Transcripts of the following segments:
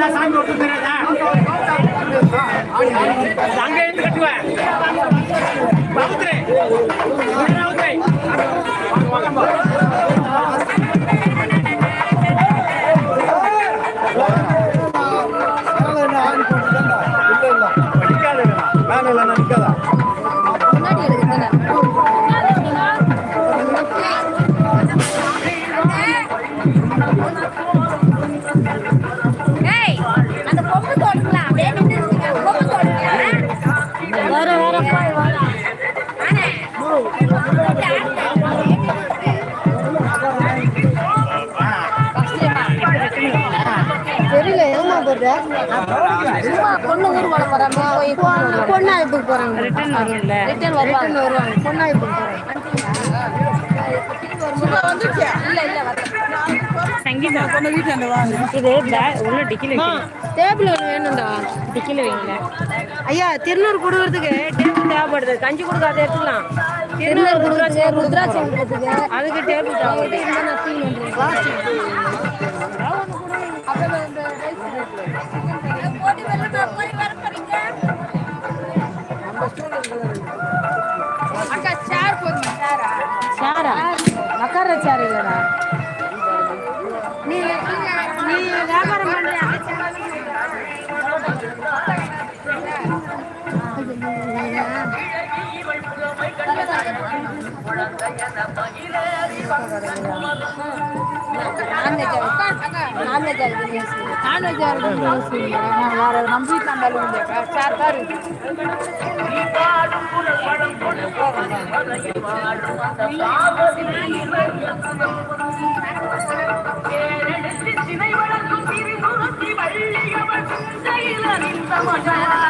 தெரியாதா சாமி ஓட்டு அங்கே இருந்து கட்டுவேன் தெரியல ஏமா போடுற? சும்மா பொண்ணு ஊர்வலம் வராம போய் பொண்ணு அழைப்புக்கு போறாங்க. ரிட்டர்ன் வரும்ல. ரிட்டர்ன் வருவாங்க. வருவாங்க. பொண்ணு அழைப்புக்கு போறாங்க. இல்ல இல்ல வரல சங்கீதா பொண்ணு வீட்டு வாங்க இது பேக் உள்ள டிக்கில டேபிள் ஒன்று வேணும்டா. டிக்கில வைங்க ஐயா திருநூறு கொடுக்கறதுக்கு டேபிள் தேவைப்படுது. கஞ்சி கொடுக்காத எடுத்துக்கலாம். திருநூறு கொடுக்கறதுக்கு ருத்ராட்சம்? கொடுக்கறதுக்கு அதுக்கு டேபிள் பிளாஸ்டிக் அக்கா சேர் போதுமா? சேரா சாரா உட்கார சார் இல்லடா. நீ நீ வியாபாரம் பண்றியா? இவள் புகமை சினை வளர்க்கும் சிறு குருத்தி வள்ளியவள் சைலரின் சமஜார்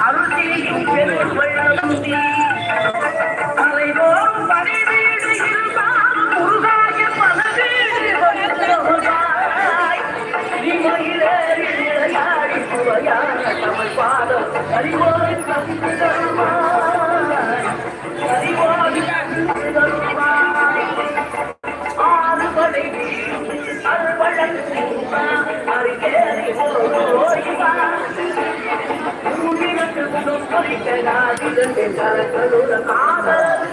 அருள் செய்யும் சார் பாரு காதல்